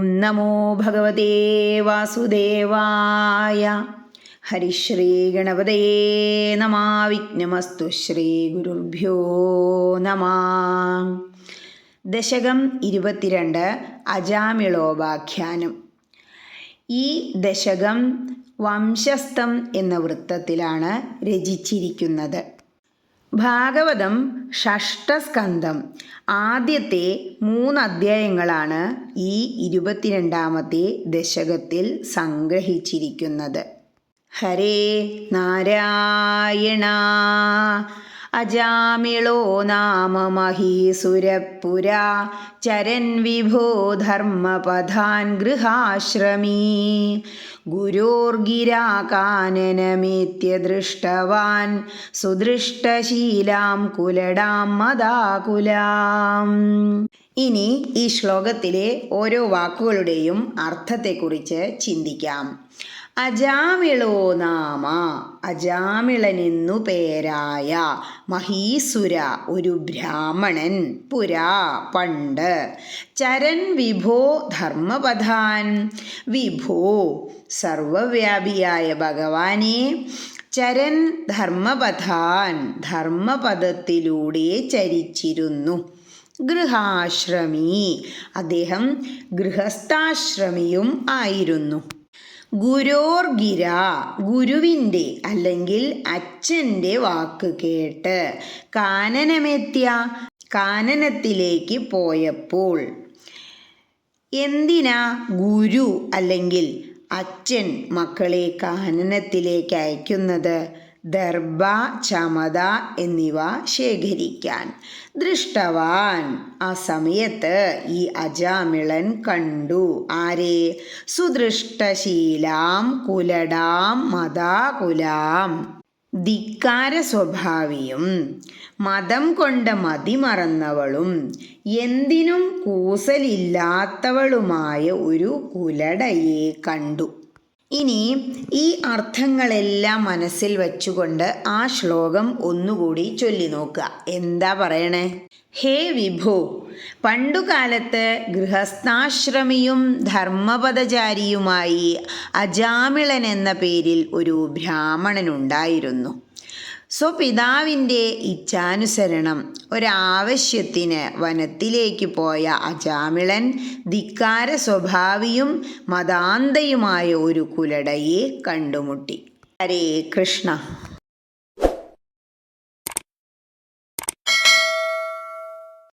ഓം നമോ ഭഗവതേ വാസുദേവായ. ഹരിശ്രീ ഗണപതയേ നമാ വിഘ്നമസ്തു ശ്രീ ഗുരുഭ്യോ നമാ. ദശകം ഇരുപത്തിരണ്ട് അജാമിളോപാഖ്യാനം. ഈ ദശകം വംശസ്ഥം എന്ന വൃത്തത്തിലാണ് രചിച്ചിരിക്കുന്നത്. ഭാഗവതം ഷഷ്ടസ്കന്ധം ആദ്യത്തെ മൂന്ന് അധ്യായങ്ങളാണ് ഈ ഇരുപത്തിരണ്ടാമത്തെ ദശകത്തിൽ സംഗ്രഹിച്ചിരിക്കുന്നത്. ഹരേ നാരായണ അജാമിളോ നാമ മഹീസുരപുര ചരൻ വിഭോ ധർമ്മപഥാൻ ഗൃഹാശ്രമീ. ഗുരോർഗിരാകാനനമേത്യ ദൃഷ്ടവാൻ സുദൃഷ്ടശീലാം കുലടാം മദാകുലാം. ഇനി ഈ ശ്ലോകത്തിലെ ഓരോ വാക്കുകളുടെയും അർത്ഥത്തെക്കുറിച്ച് ചിന്തിക്കാം. അജാമിളോ നാമ. അജാമിളനെന്നു പേരായ മഹീസുര ഒരു ബ്രാഹ്മണൻ. പുരാ പണ്ട്. ചരൻ വിഭോ ധർമ്മപഥാൻ വിഭോ സർവവ്യാപിയായ ഭഗവാനെ. ചരൻ ധർമ്മപഥാൻ ധർമ്മപഥത്തിലൂടെ ചരിച്ചിരുന്നു. ഗൃഹാശ്രമി. അദ്ദേഹം ഗൃഹസ്ഥാശ്രമിയും ആയിരുന്നു. ഗുരോർഗിര ഗുരുവിന്റെ അല്ലെങ്കിൽ അച്ഛന്റെ വാക്ക് കേട്ട് കാനനമെത്തിയ കാനനത്തിലേക്ക് പോയപ്പോൾ എന്തിനാ ഗുരു അല്ലെങ്കിൽ അച്ഛൻ മക്കളെ കാനനത്തിലേക്ക് അയക്കുന്നത്? ദർഭ ചമത എന്നിവ ശേഖരിക്കാൻ. ദൃഷ്ടവാൻ ആ സമയത്ത് ഈ അജാമിളൻ കണ്ടു. ആരെ? സുദൃഷ്ടശീലാം കുലടാം മതാകുലാം. ധിക്കാര സ്വഭാവിയും മതം കൊണ്ട മതിമറന്നവളും എന്തിനും കൂസലില്ലാത്തവളുമായ ഒരു കുലടയെ കണ്ടു. ഇനി ഈ അർത്ഥങ്ങളെല്ലാം മനസ്സിൽ വച്ചുകൊണ്ട് ആ ശ്ലോകം ഒന്നുകൂടി ചൊല്ലി നോക്കുക. എന്താ പറയണേ? ഹേ വിഭോ പണ്ടുകാലത്ത് ഗൃഹസ്ഥാശ്രമിയും ധർമ്മപദചാരിയുമായി അജാമിളൻ എന്ന പേരിൽ ഒരു ബ്രാഹ്മണനുണ്ടായിരുന്നു. സ്വപിതാവിന്റെ ഇച്ഛാനുസരണം. ഒരാവശ്യത്തിന് വനത്തിലേക്ക് പോയ അജാമിളൻ ധിക്കാര സ്വഭാവിയും മതാന്തയുമായ ഒരു കുലടയെ കണ്ടുമുട്ടി. ഹരേ കൃഷ്ണ.